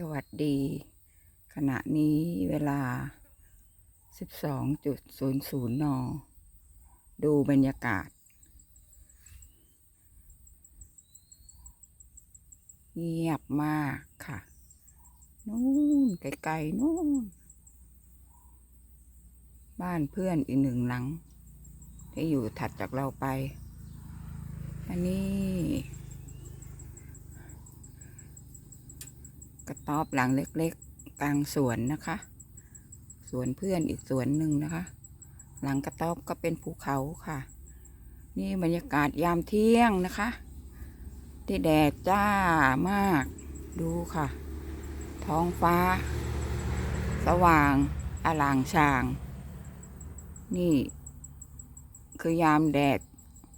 สวัสดี ขณะนี้เวลา 12.00 น ดูบรรยากาศ เงียบมากค่ะ นู่นไกลๆนู่น บ้านเพื่อนอีกหนึ่งหลัง ที่อยู่ถัดจากเราไป อันนี้ กระต๊อบหลังเล็กๆ กลางสวนนะคะ สวนเพื่อนอีกสวนหนึ่งนะคะ หลังกระต๊อบก็เป็นภูเขาค่ะ นี่บรรยากาศยามเที่ยงนะคะ ที่แดดจ้ามากดูค่ะ ท้องฟ้า สว่างอลางช่าง นี่ คือยามแดด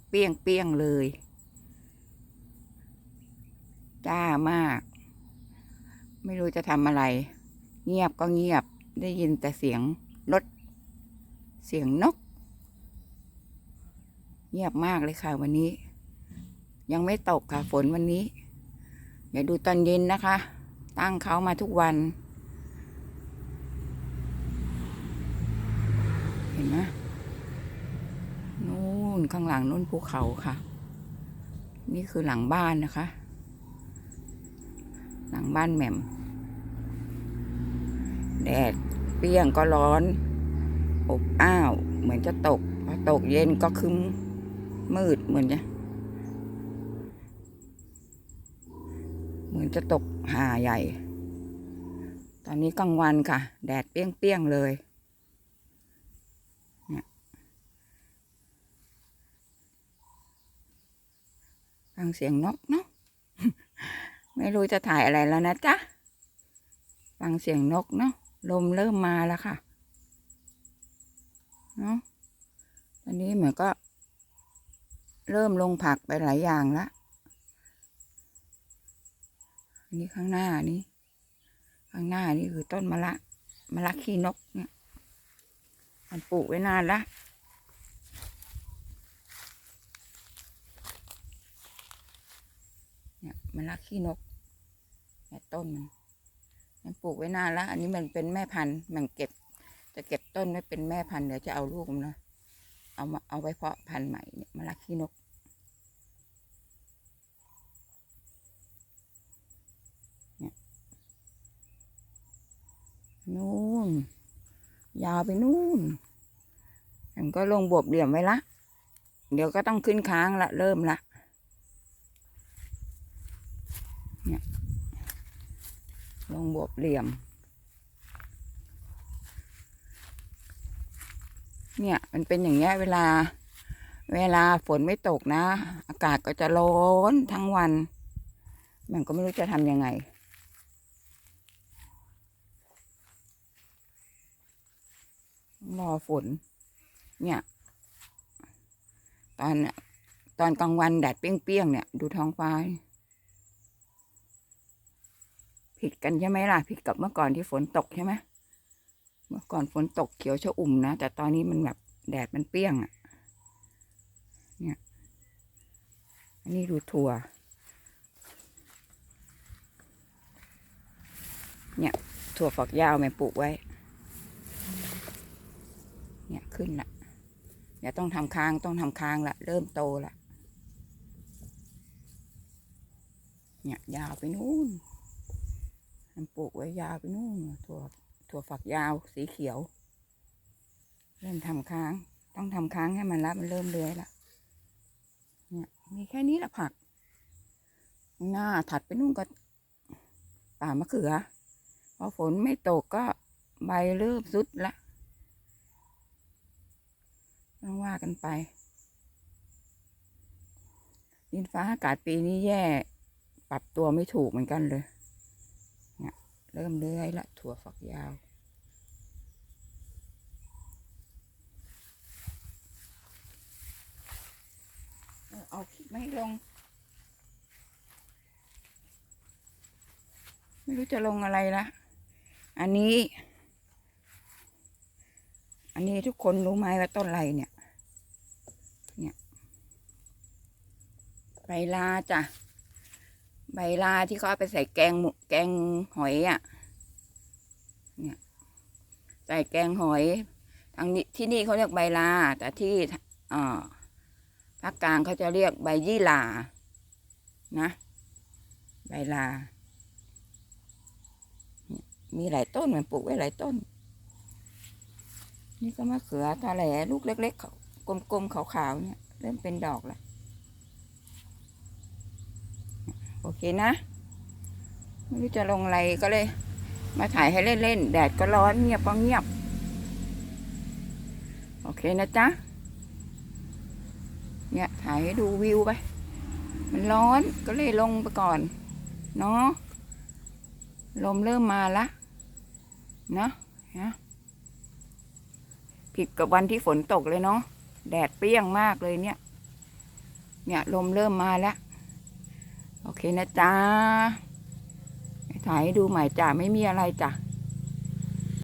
เปี้ยงเปี้ยงๆเลย จ้ามาก ไม่รู้จะทำอะไร เงียบก็เงียบได้ยินแต่เสียงรถเสียงนก เงียบมากเลยค่ะวันนี้ ยังไม่ตกค่ะฝนวันนี้ เดี๋ยวดูตอนเย็นนะคะ ตั้งเขามาทุกวัน เห็นไหมนู่นข้างหลังนู่นภูเขาค่ะ นี่คือหลังบ้านนะคะ หลังบ้านแหม่ม แดดเปรี้ยงก็ร้อน อบอ้าว เหมือนจะตก พอตกเย็นก็คึ้มมืดเหมือนจะเหมือนจะตกหาใหญ่ ตอนนี้กลางวันค่ะ แดดเปรี้ยงๆเลยเนี่ยฟังเสียงนกเนาะ ไม่รู้จะถ่ายอะไรแล้วนะจ๊ะ ฟังเสียงนกเนาะ ลมเริ่มมาแล้วค่ะ เนาะ ตอนนี้เหมือนก็ เริ่มลงผักไปหลายอย่างละอันนี้ข้างหน้านี้ข้างหน้านี่คือต้นมะละมะละขี้นกเนี่ย มันปลูกไว้นานละเนี่ยมะละขี้นก เนี่ยต้นมันมันปลูกไว้นานแล้ว อันนี้มันเป็นแม่พันธุ์มันเก็บ จะเก็บต้นไว้เป็นแม่พันธุ์เดี๋ยวจะเอาลูกมันนะเอามาเอาไว้เพาะพันธุ์ใหม่เนี่ยมะละขี้นกนู่นยาวไปนู่นมันก็ลงบวบเหลี่ยมไว้ละ เดี๋ยวก็ต้องขึ้นค้างละ เริ่มละเนี่ย ลงบวบเหลี่ยม เนี่ยมันเป็นอย่างเงี้ยเวลา เวลาฝนไม่ตกนะ อากาศก็จะร้อนทั้งวัน มันก็ไม่รู้จะทำยังไงรอฝน เนี่ย ตอนตอนกลางวันแดดเปรี้ยงๆเนี่ย ดูท้องฟ้า ผิดกันใช่ไหมล่ะ ผิดกับเมื่อก่อนที่ฝนตกใช่ไหมเมื่อก่อนฝนตกเขียวชอุ่มนะ แต่ตอนนี้มันแบบแดดมันเปรี้ยงอะ่ะ เนี่ย อันนี้ดูถั่ว เนี่ย ถั่วฝักยาวแม่ปลูกไว้ เนี่ยขึ้นละเดี๋ยวต้องทำค้างต้องทำค้างละเริ่มโตละเนี่ยยาวไปนู่น มันปลูกไว้ยาวไปนู่นถั่วถั่วฝักยาวสีเขียว เริ่มทำค้าง ต้องทำค้างให้มันละมันเริ่มเลื้อยละเนี่ยมีแค่นี้ละผัก หน้าถัดไปนู่นก็ป่ามะเขือพอฝนไม่ตกก็ใบเริ่มสุดละต้องว่ากันไป ดินฟ้าอากาศปีนี้แย่ ปรับตัวไม่ถูกเหมือนกันเลย เริ่มเลื้อยละถั่วฝักยาว เอาคลิปไม่ลง ไม่รู้จะลงอะไรละอันนี้ อันนี้ทุกคนรู้ไหมว่าต้นอะไรเนี่ย เนี่ยใบลาจ้ะ บใบลาที่เขาเอาไปใส่แกงหมูแกงหอยอะ เนี่ย ใส่แกงหอยทางนี้ที่นี่เขาเรียกใบลา แต่ที่อ่าภาคกลางเขาจะเรียกใบยี่หร่านะ ใบลาเนี่ยมีหลายต้นมันปลูกไว้หลายต้น นี่ก็มะเขือตาแหลลูกเล็กๆเขากลมๆขาวๆเนี่ย เริ่มเป็นดอกแล้ว โอเคนะ ไม่รู้จะลงอะไรก็เลย มาถ่ายให้เล่นๆ แดดก็ร้อนเงียบก็เงียบ โอเคนะจ๊ะ เนี่ยถ่ายให้ดูวิวไป มันร้อนก็เลยลงไปก่อน เนาะ ลมเริ่มมาละ เนาะนะผิดกับวันที่ฝนตกเลยเนาะ แดดเปรี้ยงมากเลยเนี่ย เนี่ยลมเริ่มมาแล้ว โอเคนะจ๊ะถ่ายให้ดูใหม่จ้ะไม่มีอะไรจ้ะ